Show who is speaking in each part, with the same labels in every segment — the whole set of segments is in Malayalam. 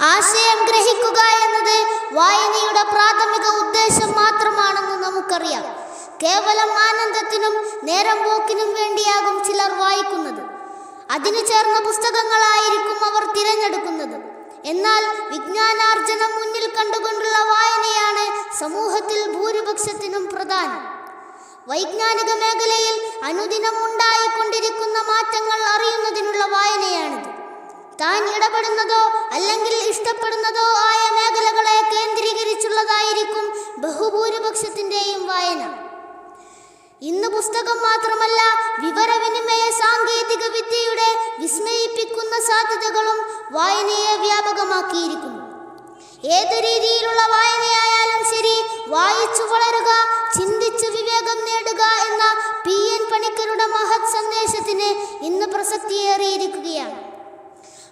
Speaker 1: ആശയം ഗ്രഹിക്കുക എന്നത് വായനയുടെ പ്രാഥമിക ഉദ്ദേശം മാത്രമാണെന്ന് നമുക്കറിയാം. കേവലം ആനന്ദത്തിനും നേരം പോക്കിനും വേണ്ടിയാകും ചിലർ വായിക്കുന്നത്. അതിനു ചേർന്ന പുസ്തകങ്ങളായിരിക്കും അവർ തിരഞ്ഞെടുക്കുന്നത്. എന്നാൽ വിജ്ഞാനാർജനം മുന്നിൽ കണ്ടുകൊണ്ടുള്ള വായനയാണ് സമൂഹത്തിൽ ഭൂരിപക്ഷത്തിനും പ്രധാനം. വൈജ്ഞാനിക മേഖലയിൽ അനുദിനം ഉണ്ടായിക്കൊണ്ടിരിക്കുന്ന മാറ്റങ്ങൾ അറിയുന്നതിനുള്ള വായനയാണിത്. താൻ ഇടപെടുന്നതോ അല്ലെങ്കിൽ ഇഷ്ടപ്പെടുന്നതോ ആയ മേഖലകളെ കേന്ദ്രീകരിച്ചുള്ളതായിരിക്കും ബഹുഭൂരിപക്ഷത്തിന്റെയും വായന. ഇന്ന് പുസ്തകം മാത്രമല്ല വിവരവിനിമയ സാങ്കേതിക വിദ്യയുടെ വിസ്മയിപ്പിക്കുന്ന സാധ്യതകളും വായനയെ വ്യാപകമാക്കിയിരിക്കുന്നു. ഏത് രീതിയിലുള്ള വായനയായാലും ശരി വായിച്ചു വളരുക ചിന്തിച്ച് വിവേകം നേടുക എന്ന പി എൻ പണിക്കരുടെ മഹത് സന്ദേശത്തിന് ഇന്ന് പ്രസക്തിയേറിയിരിക്കുകയാണ്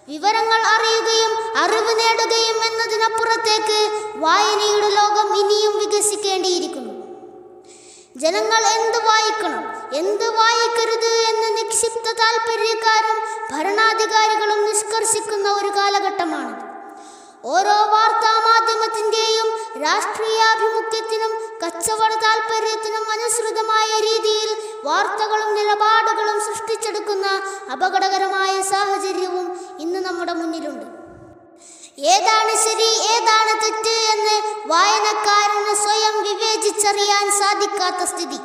Speaker 1: വിവരങ്ങൾ അറിയുകയും അറിവ് നേടുകയും എന്നതിനപ്പുറത്തേക്ക് വായനയുടെ ലോകം ഇനിയും വികസിക്കേണ്ടിയിരിക്കുന്നു. ജനങ്ങൾ എന്ത് വായിക്കണം എന്ത് വായിക്കരുത് എന്ന് നിക്ഷിപ്ത താല്പര്യക്കാരും ഭരണാധികാരികളും നിഷ്കർഷിക്കുന്ന ഒരു കാലഘട്ടമാണ് ഓരോ വാർത്താ മാധ്യമത്തിന്റെയും രാഷ്ട്രീയാഭിമുഖ്യത്തിനും കച്ചവട താല്പര്യത്തിനും അനുസൃതമായ രീതിയിൽ വാർത്തകളും നിലപാടുകളും സൃഷ്ടിച്ചെടുക്കുന്ന അപകടകരമായ സാഹചര്യവും നമ്മുടെ മുന്നിലുണ്ട്. ഏതാണ് ശരി ഏതാണ് തെറ്റ് എന്ന് വായനക്കാരന് സ്വയം വിവേചിച്ചറിയാൻ സാധിക്കാത്ത സ്ഥിതി.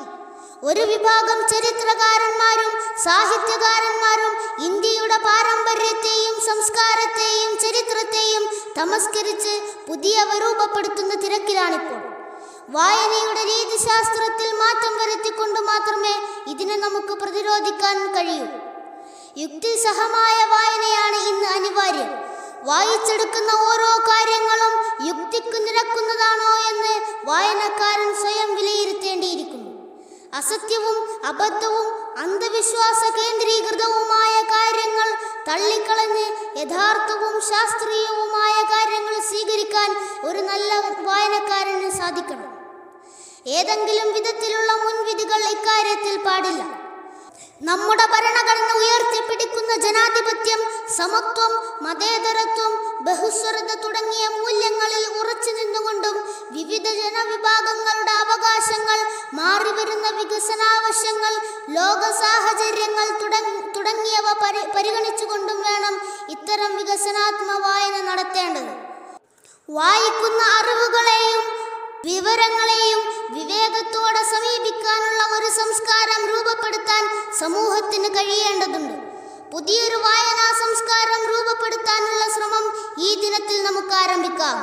Speaker 1: ഒരു വിഭാഗം ചരിത്രകാരന്മാരും സാഹിത്യകാരന്മാരും ഇന്ത്യയുടെ പാരമ്പര്യത്തെയും സംസ്കാരത്തെയും ചരിത്രത്തെയും തമസ്കരിച്ച് പുതിയവ രൂപപ്പെടുത്തുന്ന തിരക്കിലാണിപ്പോൾ. വായനയുടെ രീതിശാസ്ത്രത്തിൽ മാറ്റം വരുത്തിക്കൊണ്ട് മാത്രമേ ഇതിനെ നമുക്ക് പ്രതിരോധിക്കാൻ കഴിയൂ. യുക്തിസഹമായ വായനയാണ് ഇന്ന് അനിവാര്യം. വായിച്ചെടുക്കുന്ന ഓരോ കാര്യങ്ങളും യുക്തിക്ക് നിരക്കുന്നതാണോ എന്ന് വായനക്കാരൻ സ്വയം വിലയിരുത്തേണ്ടിയിരിക്കുന്നു. അസത്യവും അബദ്ധവും അന്ധവിശ്വാസ കേന്ദ്രീകൃതവുമായ കാര്യങ്ങൾ തള്ളിക്കളഞ്ഞ് യഥാർത്ഥവും ശാസ്ത്രീയവുമായ കാര്യങ്ങൾ സ്വീകരിക്കാൻ ഒരു നല്ല വായനക്കാരന് സാധിക്കണം. ഏതെങ്കിലും വിധത്തിലുള്ള മുൻവിധികൾ ഇക്കാര്യത്തിൽ പാടില്ല. നമ്മുടെ ഭരണഘടന ഉയർത്തിപ്പിടിക്കുന്ന ജനാധിപത്യം സമത്വം മതേതരത്വം ബഹുസ്വരത തുടങ്ങിയ മൂല്യങ്ങളിൽ ഉറച്ചു നിന്നുകൊണ്ടും വിവിധ ജനവിഭാഗങ്ങളുടെ അവകാശങ്ങൾ മാറിവരുന്ന വികസനാവശ്യങ്ങൾ ലോക സാഹചര്യങ്ങൾ തുടങ്ങിയവ പരി പരിഗണിച്ചുകൊണ്ടും വേണം ഇത്തരം വികസനാത്മ വായന നടത്തേണ്ടത്. വായിക്കുന്ന അറിവുകളെയും വിവരങ്ങളെയും വിവേകത്തോടെ സമീപിക്കാനുള്ള ഒരു സംസ്കാരം രൂപപ്പെടുത്താൻ സമൂഹത്തിന് കഴിയേണ്ടതുണ്ട്. പുതിയൊരു വായനാ സംസ്കാരം രൂപപ്പെടുത്താനുള്ള ശ്രമം ഈ ദിനത്തിൽ നമുക്ക് ആരംഭിക്കാം